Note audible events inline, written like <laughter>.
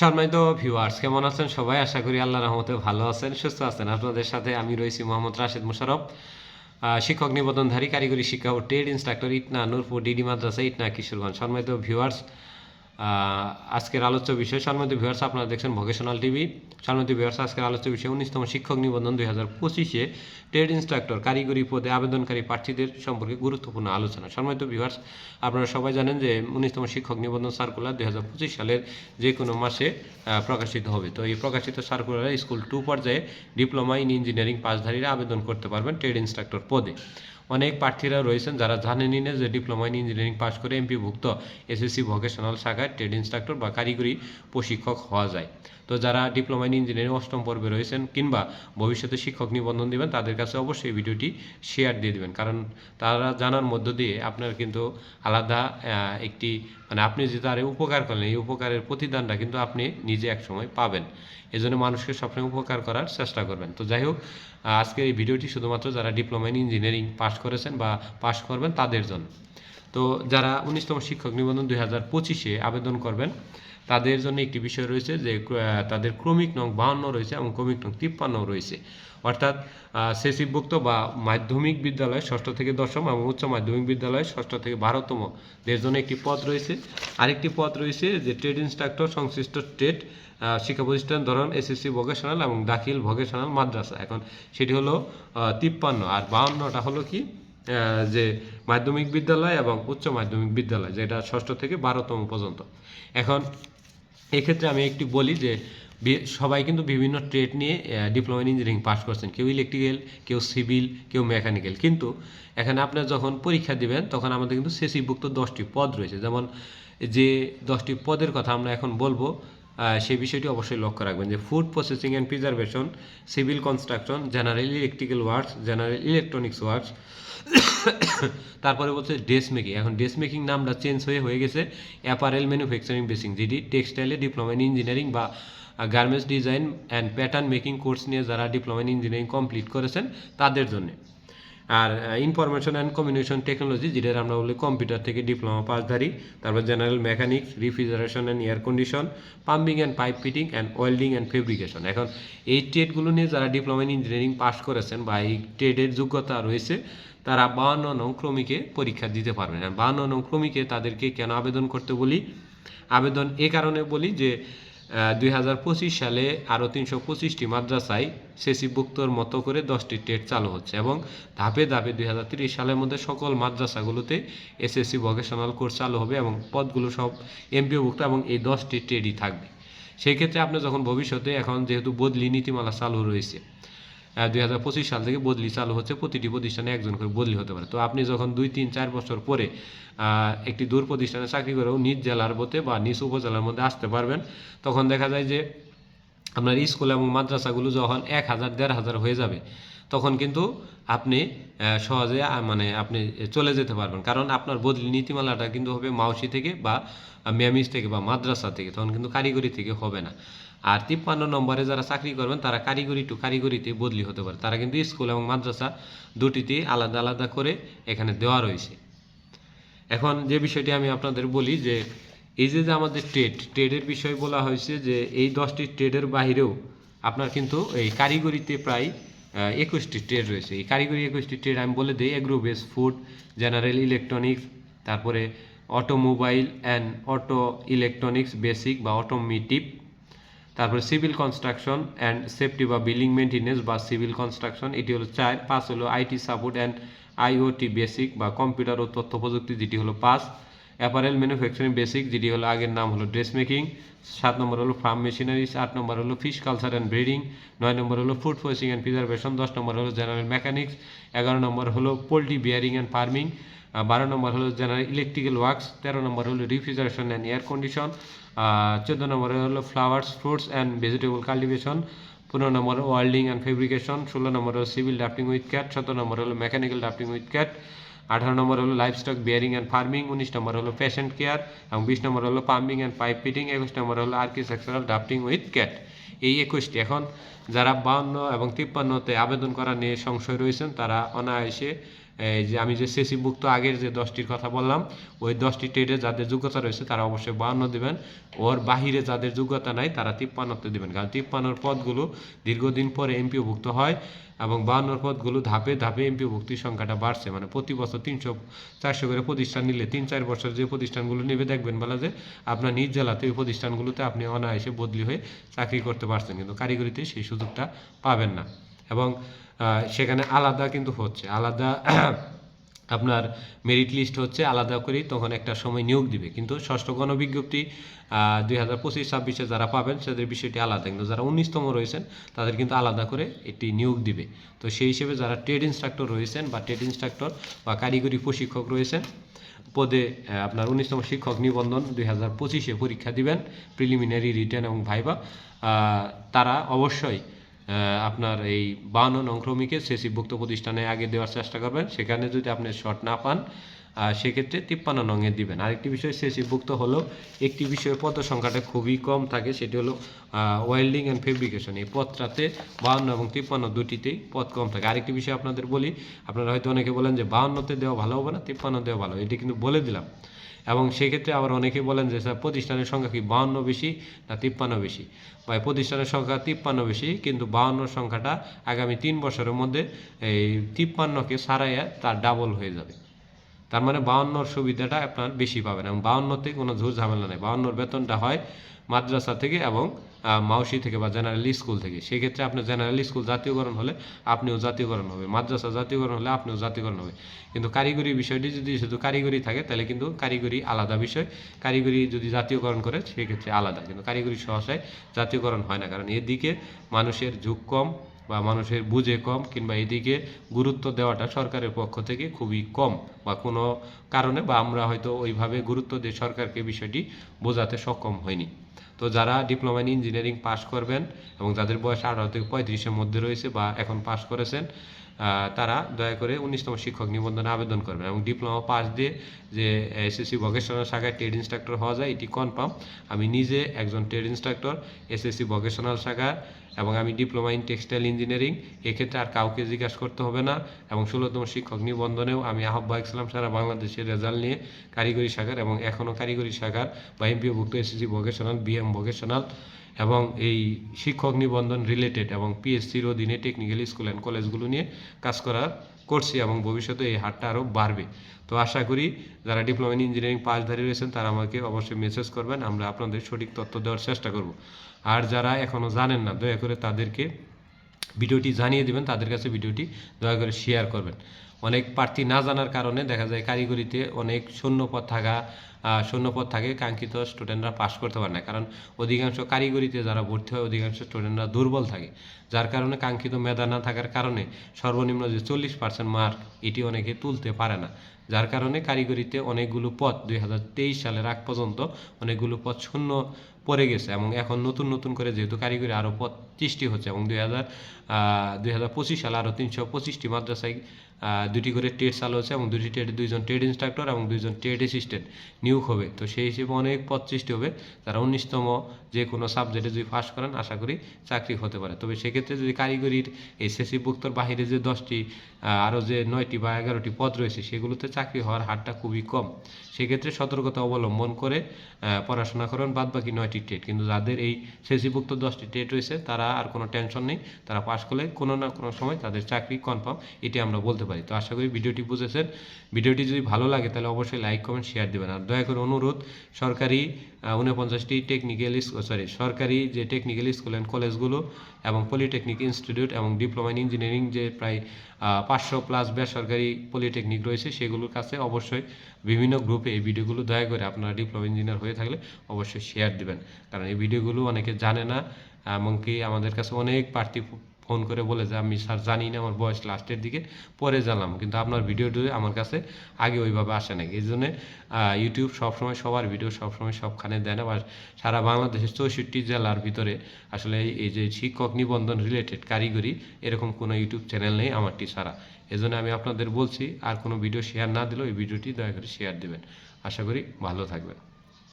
সম্মানিত ভিউয়ার্স কেমন আছেন সবাই? আশা করি আল্লাহ রহমতে ভালো আছেন, সুস্থ আছেন। আপনাদের সাথে আমি রয়েছি মোহাম্মদ রাশেদ মুশারফ শিক্ষক নিবন্ধনধারী, কারিগরি শিক্ষা ও trade instructor Itna Nurpur, DD মাদ্রাসা, ইটনা কিশোরগঞ্জ। সম্মানিত ভিউয়ার্স আজকের আলোচ্য বিষয় সম্মানিত ভিউয়ার্স আপনারা দেখছেন ভোকেশনাল টিভি সম্মানিত ভিউয়ার্স আজকের আলোচ্য বিষয় উনিশতম শিক্ষক নিবন্ধন দুই হাজার পঁচিশে ট্রেড ইনস্ট্রাক্টর কারিগরি পদে আবেদনকারী প্রার্থীদের সম্পর্কে গুরুত্বপূর্ণ আলোচনা। সম্মানিত ভিউয়ার্স আপনারা সবাই জানেন যে উনিশতম শিক্ষক নিবন্ধন সার্কুলার দুই হাজার পঁচিশ সালের যে কোনো মাসে প্রকাশিত হবে। তো এই প্রকাশিত সার্কুলারে স্কুল টু পর্যায়ে ডিপ্লোমা ইন ইঞ্জিনিয়ারিং পাসধারীরা আবেদন করতে পারবেন ট্রেড ইনস্ট্রাক্টর পদে। অনেক প্রার্থীরা রয়েছেন যারা জানেনই না যে ডিপ্লোমা ইন ইঞ্জিনিয়ারিং পাশ করে এমপিভুক্ত এসএসসি ভোকেশনাল শাখায় ট্রেড ইনস্ট্রাক্টর বা কারিগরি প্রশিক্ষক হওয়া যায়। তো যারা ডিপ্লোমা ইন ইঞ্জিনিয়ারিং অষ্টম পর্বে রয়েছেন কিংবা ভবিষ্যতে শিক্ষক নিবন্ধন দিবেন, তাদের কাছে অবশ্যই ভিডিওটি শেয়ার দিয়ে দিবেন। কারণ তারা জানার মধ্য দিয়ে আপনার কিন্তু আলাদা একটি মানে আপনি যে তার উপকার করলেন, এই উপকারের প্রতিদানটা কিন্তু আপনি নিজে একসময় পাবেন। এজন্য মানুষকে সবসময় উপকার করার চেষ্টা করবেন। তো যাই হোক আজকের এই ভিডিওটি শুধুমাত্র যারা ডিপ্লোমা ইন ইঞ্জিনিয়ারিং পাশ করেছেন বা পাশ করবেন, তাদের জন্য। তো যারা উনিশতম শিক্ষক নিবন্ধন দুই হাজার পঁচিশে আবেদন করবেন তাদের জন্য একটি বিষয় রয়েছে যে তাদের ক্রমিক নং বাহান্ন রয়েছে এবং ক্রমিক নং তিপ্পান্ন রয়েছে। অর্থাৎ সেসিভুক্ত বা মাধ্যমিক বিদ্যালয় ষষ্ঠ থেকে দশম এবং উচ্চ মাধ্যমিক বিদ্যালয় ষষ্ঠ থেকে বারোতম দের জন্য একটি পদ রয়েছে। আরেকটি পদ রয়েছে যে, ট্রেড ইনস্ট্রাক্টর সংশ্লিষ্ট ট্রেড শিক্ষা প্রতিষ্ঠান ধরন, এসএসসি ভোকেশনাল এবং দাখিল ভোকেশনাল মাদ্রাসা। এখন সেটি হলো তিপ্পান্ন আর বাহান্নটা হলো কি? যে, মাধ্যমিক বিদ্যালয় এবং উচ্চ মাধ্যমিক বিদ্যালয়, যেটা ষষ্ঠ থেকে বারোতম পর্যন্ত। এখন এক্ষেত্রে আমি একটু বলি যে সবাই কিন্তু বিভিন্ন ট্রেড নিয়ে ডিপ্লোমা ইন ইঞ্জিনিয়ারিং পাস করছেন। কেউ ইলেকট্রিক্যাল কেউ সিভিল কেউ মেকানিক্যাল কিন্তু এখানে আপনার যখন পরীক্ষা দিবেন, তখন আমাদের কিন্তু সেসিভুক্ত দশটি পদ রয়েছে। যেমন যে দশটি পদের কথা আমরা এখন বলব সেই বিষয়টি অবশ্যই লক্ষ্য রাখবেন যে food processing and preservation civil construction general electrical works general electronics works তারপরে বলছে ড্রেস মেকিং এখন ড্রেস মেকিং নামটা চেঞ্জ হয়ে হয়ে গেছে। অ্যাপারেল ম্যানুফ্যাকচারিং বেসিং যেটি টেক্সটাইলে ডিপ্লোমা ইন ইঞ্জিনিয়ারিং বা garments design and pattern making course নিয়ে যারা ডিপ্লোমা ইন ইঞ্জিনিয়ারিং কমপ্লিট করেছেন, তাদের জন্য। আর ইনফরমেশন অ্যান্ড কমিউনিকেশন টেকনোলজি যেটা আমরা বলি কম্পিউটার থেকে ডিপ্লোমা পাসধারী তারপর general mechanics refrigeration and air condition pumping and pipe fitting and welding and fabrication এখন এই ট্রেডগুলো নিয়ে যারা ডিপ্লোমা ইন ইঞ্জিনিয়ারিং পাস করেছেন বা এই ট্রেডের যোগ্যতা রয়েছে, তারা বাহান্ন নং ক্রমিকে পরীক্ষা দিতে পারবেন। আর বাহান্ন নং ক্রমিকে তাদেরকে কেন আবেদন করতে বলি? আবেদন এ কারণে বলি যে দুই হাজার পঁচিশ সালে আরও তিনশো পঁচিশটি মাদ্রাসায় সেসিভুক্তর মতো করে দশটি টেট চালু হচ্ছে এবং ধাপে ধাপে দুই সালের মধ্যে সকল মাদ্রাসাগুলোতে এসএসসি ভোকেশনাল কোর্স চালু হবে এবং পদগুলো সব এমপিওভুক্ত এবং এই দশটি ট্রেডই থাকবে। সেই ক্ষেত্রে আপনি যখন ভবিষ্যতে এখন যেহেতু বদলি নীতিমালা চালু রয়েছে দুই হাজার পঁচিশ সাল থেকে বদলি চালু হচ্ছে, প্রতিটি প্রতিষ্ঠানে একজন করে বদলি হতে পারে। তো আপনি যখন দুই, তিন, চার বছর পরে একটি দূর প্রতিষ্ঠানে চাকরি করেও নিজ জেলার মধ্যে বা নিজ উপজেলার মধ্যে আসতে পারবেন, তখন দেখা যায় যে আপনার স্কুল এবং মাদ্রাসাগুলো যখন এক হাজার, দেড় হাজার হয়ে যাবে, তখন কিন্তু আপনি সহজে মানে আপনি চলে যেতে পারবেন। কারণ আপনার বদলি নীতিমালাটা কিন্তু হবে মাউসি থেকে বা ম্যামিস থেকে বা মাদ্রাসা থেকে, তখন কিন্তু কারিগরি থেকে হবে না। আর তিপ্পান্ন নম্বরে যারা চাকরি করবেন, তারা কারিগরি টু কারিগরিতে বদলি হতে পারে। তারা কিন্তু স্কুল এবং মাদ্রাসা দুটিতে আলাদা আলাদা করে এখানে দেওয়া রয়েছে। এখন যে বিষয়টি আমি আপনাদের বলি যে, এই যে আমাদের ট্রেড ট্রেডের বিষয় বলা হয়েছে যে, এই দশটি ট্রেডের বাহিরেও আপনার কিন্তু এই কারিগরিতে প্রায় একুশটি ট্রেড রয়েছে। এই কারিগরি একুশটি ট্রেড আমি বলে দিই agro base food general electronics তারপরে automobile and auto electronics basic বা অটোমেটিভ তারপরে সিভিল কনস্ট্রাকশন অ্যান্ড সেফটি বা বিল্ডিং মেনটেনেন্স বা সিভিল কনস্ট্রাকশন এটি হলো চার, পাঁচ হলো IT support and IoT basic বা কম্পিউটার ও তথ্য প্রযুক্তি, যেটি হলো পাঁচ। অ্যাপারেল ম্যানুফ্যাকচারিং বেসিক যেটি হলো আগের নাম হলো ড্রেস মেকিং সাত নম্বর হলো ফার্ম মেশিনারিজ আট নম্বর হলো ফিশ কালচার অ্যান্ড ব্রিডিং নয় নম্বর হলো ফুড প্রসেসিং অ্যান্ড প্রিজারভেশন দশ নম্বর হলো জেনারেল মেকানিক্স এগারো নম্বর হলো পোলট্রি বিয়ারিং অ্যান্ড ফার্মিং বারো নম্বর হলো জেনারেল ইলেকট্রিক্যাল ওয়ার্কস তেরো নম্বর হলো রিফ্রিজারেশন অ্যান্ড এয়ার কন্ডিশন চোদ্দ নম্বরে হলো flowers fruits and vegetable cultivation পনেরো নম্বর ওয়ার্ল্ডিং অ্যান্ড ফেব্রিকেশন ষোলো নম্বর হলো সিভিল ড্রাফটিং উইথ ক্যাট সতেরো নম্বর হলো মেকানিক্যাল ড্রাফটিং উইথ ক্যাট আঠারো নম্বর হলো livestock bearing and farming উনিশ নম্বর হলো পেশেন্ট কেয়ার এবং বিশ নম্বর হলো পাম্পিং অ্যান্ড পাইপ ফিটিং একুশ নম্বর হলো আর্কিটেকচারাল ড্রাফটিং উইথ ক্যাট এই একুশটি এখন যারা বাউন্ন এবং তিপ্পান্নতে আবেদন করা নিয়ে সংশয় রয়েছেন, তারা অনায়াসে, এই যে আমি যে সেসিভুক্ত আগের যে দশটির কথা বললাম, ওই দশটি ট্রেডে যাদের যোগ্যতা রয়েছে, তারা অবশ্যই বাহান্ন দেবেন। ওর বাহিরে যাদের যোগ্যতা নাই, তারা তিপ্পান্নতে দেবেন। কারণ তিপ্পান্নর পদগুলো দীর্ঘদিন পরে এমপিওভুক্ত হয় এবং বাহান্নর পদগুলো ধাপে ধাপে এমপি ভুক্তির সংখ্যাটা বাড়ছে। মানে প্রতি বছর তিনশো, চারশো করে প্রতিষ্ঠান নিলে তিন, চার বছর যে প্রতিষ্ঠানগুলো নেবে, দেখবেন বলা যে আপনার নিজ জেলাতে ওই প্রতিষ্ঠানগুলোতে আপনি অনায়াসে বদলি হয়ে চাকরি করতে পারছেন। কিন্তু কারিগরিতে সেই সুযোগটা পাবেন না। এবং সেখানে আলাদা কিন্তু হচ্ছে। আলাদা <clears throat> আপনার মেরিট লিস্ট হচ্ছে, আলাদা করেই তখন একটা সময় নিয়োগ দিবে। কিন্তু ষষ্ঠ গণবিজ্ঞপ্তি দুই হাজার পঁচিশ, ছাব্বিশে যারা পাবেন, তাদের বিষয়টি আলাদা। কিন্তু যারা উনিশতম রয়েছেন, তাদের কিন্তু আলাদা করে একটি নিয়োগ দিবে। তো সেই হিসেবে যারা ট্রেড ইনস্ট্রাক্টর রয়েছেন বা ট্রেড ইনস্ট্রাক্টর বা কারিগরি প্রশিক্ষক রয়েছেন পদে আপনার উনিশতম শিক্ষক নিবন্ধন দুই হাজার পঁচিশে পরীক্ষা দিবেন প্রিলিমিনারি রিটার্ন এবং ভাইবা তারা অবশ্যই আপনার এই বাহান্ন নং ক্রমিকে সেসিভুক্ত প্রতিষ্ঠানে আগে দেওয়ার চেষ্টা করবেন। সেখানে যদি আপনি শর্ট না পান সেক্ষেত্রে তিপ্পান্ন নঙে দিবেন। আরেকটি বিষয় সেসিভুক্ত হলো, একটি বিষয়ে পদ সংখ্যাটা খুবই কম থাকে, সেটি হলো ওয়েল্ডিং অ্যান্ড ফেব্রিকেশন এই পদটাতে বাহান্ন এবং তিপ্পান্ন দুটিতেই পদ কম থাকে। আরেকটি বিষয় আপনাদের বলি, আপনারা হয়তো অনেকে বলেন যে বাহান্নতে দেওয়া ভালো হবে না, তিপ্পান্ন দেওয়া ভালো এটি কিন্তু বলে দিলাম। এবং সেক্ষেত্রে আবার অনেকে বলেন যে, স্যার, প্রতিষ্ঠানের সংখ্যা কি বাহান্ন বেশি না তিপ্পান্ন বেশি? বা প্রতিষ্ঠানের সংখ্যা তিপ্পান্ন বেশি, কিন্তু বাউন্ন সংখ্যাটা আগামী তিন বছরের মধ্যে এই তিপ্পান্নকে সারাইয়া তার ডাবল হয়ে যাবে। তার মানে বাউন্নর সুবিধাটা আপনার বেশি পাবেন এবং বাউন্নতে কোনো ঝুর ঝামেলা নেই। বাউন্নর বেতনটা হয় মাদ্রাসা থেকে এবং মাউসি থেকে বা জেনারেল স্কুল থেকে। সেক্ষেত্রে আপনার জেনারেল স্কুল জাতীয়করণ হলে আপনিও জাতীয়করণ হবে। মাদ্রাসা জাতীয়করণ হলে আপনিও জাতীয়করণ হবে। কিন্তু কারিগরি বিষয়টি যদি শুধু কারিগরি থাকে, তাহলে কিন্তু কারিগরি আলাদা বিষয়। কারিগরি যদি জাতীয়করণ করে, সেক্ষেত্রে আলাদা। কিন্তু কারিগরি সহসায় জাতীয়করণ হয় না। কারণ এদিকে মানুষের ঝুঁক কম বা মানুষের বুঝে কম কিংবা এদিকে গুরুত্ব দেওয়াটা সরকারের পক্ষ থেকে খুবই কম বা কোনো কারণে বা আমরা হয়তো ওইভাবে গুরুত্ব দিয়ে সরকারকে বিষয়টি বোঝাতে সক্ষম হয়নি তো যারা ডিপ্লোমা ইন ইঞ্জিনিয়ারিং পাশ করবেন এবং যাদের বয়স আঠারো থেকে পঁয়ত্রিশের মধ্যে রয়েছে বা এখন পাশ করেছেন তারা দয়া করে উনিশতম শিক্ষক নিবন্ধনে আবেদন করবেন এবং ডিপ্লোমা পাস দিয়ে যে এসএসসি ভোকেশনাল শাখায় ট্রেড ইনস্ট্রাক্টর হওয়া যায়, এটি কনফার্ম আমি নিজে একজন ট্রেড ইনস্ট্রাক্টর এসএসসি ভোকেশনাল শাখার এবং আমি ডিপ্লোমা ইন টেক্সটাইল ইঞ্জিনিয়ারিং এক্ষেত্রে আর কাউকে জিজ্ঞাসা করতে হবে না এবং ষোলোতম শিক্ষক নিবন্ধনেও আমি আহ্বায়ক ছিলাম সারা বাংলাদেশের রেজাল্ট নিয়ে কারিগরি শাখার এবং এখনও কারিগরি শাখার বা এমপিওভুক্ত এসএসসি ভোকেশনাল বিএম ভোকেশনাল এবং এই শিক্ষক নিবন্ধন রিলেটেড এবং পিএসসির অধীনে টেকনিক্যাল স্কুল অ্যান্ড কলেজগুলো নিয়ে কাজ করার করছি এবং ভবিষ্যতে এই হারটা আরও বাড়বে। তো আশা করি যারা ডিপ্লোমা ইন ইঞ্জিনিয়ারিং পাসধারী রয়েছেন, তারা আমাকে অবশ্যই মেসেজ করবেন, আমরা আপনাদের সঠিক তথ্য দেওয়ার চেষ্টা করব। আর যারা এখনও জানেন না, দয়া করে তাদেরকে ভিডিওটি জানিয়ে দেবেন, তাদের কাছে ভিডিওটি দয়া করে শেয়ার করবেন। অনেক প্রার্থী না জানার কারণে দেখা যায় কারিগরিতে অনেক শূন্যপদ থাকা শূন্যপদ থাকে, কাঙ্ক্ষিত স্টুডেন্টরা পাশ করতে পারে না। কারণ অধিকাংশ কারিগরিতে যারা ভর্তি হয়, অধিকাংশ স্টুডেন্টরা দুর্বল থাকে। যার কারণে কাঙ্ক্ষিত মেধা না থাকার কারণে সর্বনিম্ন যে চল্লিশ পার্সেন্ট মার্ক এটি অনেকে তুলতে পারে না। যার কারণে কারিগরিতে অনেকগুলো পদ দুই হাজার তেইশ সালের আগ পর্যন্ত অনেকগুলো পদ শূন্য পড়ে গেছে এবং এখন নতুন নতুন করে যেহেতু কারিগরি আরও পদ সৃষ্টি হচ্ছে এবং দুই হাজার দুই হাজার পঁচিশ সালে আরও তিনশো পঁচিশটি মাদ্রাসায় দুটি করে ট্রেড চালু হচ্ছে এবং দুটি ট্রেড দুইজন ট্রেড ইনস্ট্রাক্টর এবং দুইজন ট্রেড অ্যাসিস্ট্যান্ট নিয়োগ হবে। তো সেই হিসেবে অনেক পদ সৃষ্টি হবে। তারা উনিশতম যে কোনো সাবজেক্টে যদি পাস করেন, আশা করি চাকরি হতে পারে। তবে সেক্ষেত্রে যদি কারিগরির এই ভুক্তর বাহিরে যে দশটি আরও যে নয়টি বা এগারোটি পদ রয়েছে, সেগুলোতে চাকরি হওয়ার হারটা খুবই কম। সেক্ষেত্রে সতর্কতা অবলম্বন করে পড়াশোনা করেন বাদ বাকি নয়টি ট্রেড কিন্তু যাদের এই ভুক্ত দশটি ট্রেড রয়েছে, তারা আর কোনো টেনশন নেই। তারা পাস করলে কোনো না কোনো সময় তাদের চাকরি কনফার্ম এটি আমরা বলতে পারি। তো আশা করি ভিডিওটি বুঝেছেন। ভিডিওটি যদি ভালো লাগে তাহলে অবশ্যই লাইক, কমেন্ট, শেয়ার দেবেন। আর দয়া করে অনুরোধ, সরকারি উনপঞ্চাশটি টেকনিক্যাল সরি সরকারি যে টেকনিক্যাল স্কুল অ্যান্ড কলেজগুলো এবং পলিটেকনিক ইনস্টিটিউট এবং ডিপ্লোমা ইন ইঞ্জিনিয়ারিং যে প্রায় পাঁচশো প্লাস বেসরকারি পলিটেকনিক রয়েছে, সেগুলোর কাছে অবশ্যই বিভিন্ন গ্রুপে এই ভিডিওগুলো দয়া করে আপনারা ডিপ্লোমা ইঞ্জিনিয়ার হয়ে থাকলে অবশ্যই শেয়ার দিবেন। কারণ এই ভিডিওগুলো অনেকে জানে না, এমনকি আমাদের কাছে অনেক প্রার্থী ফোন করে বলে যে, আমি স্যার জানি না, আমার বয়স লাস্টের দিকে, পরে জানলাম। কিন্তু আপনার ভিডিওটি আমার কাছে আগে ওইভাবে আসে না এই জন্যে ইউটিউব সবসময় সবার ভিডিও সবসময় সবখানে দেয় না বা সারা বাংলাদেশের চৌষট্টি জেলার ভিতরে আসলে এই- যে শিক্ষক নিবন্ধন রিলেটেড কারিগরি, এরকম কোনো ইউটিউব চ্যানেল নেই আমারটি ছাড়া। এজন্য আমি আপনাদের বলছি, আর কোনো ভিডিও শেয়ার না দিলেও এই ভিডিওটি দয়া করে শেয়ার দেবেন। আশা করি ভালো থাকবেন।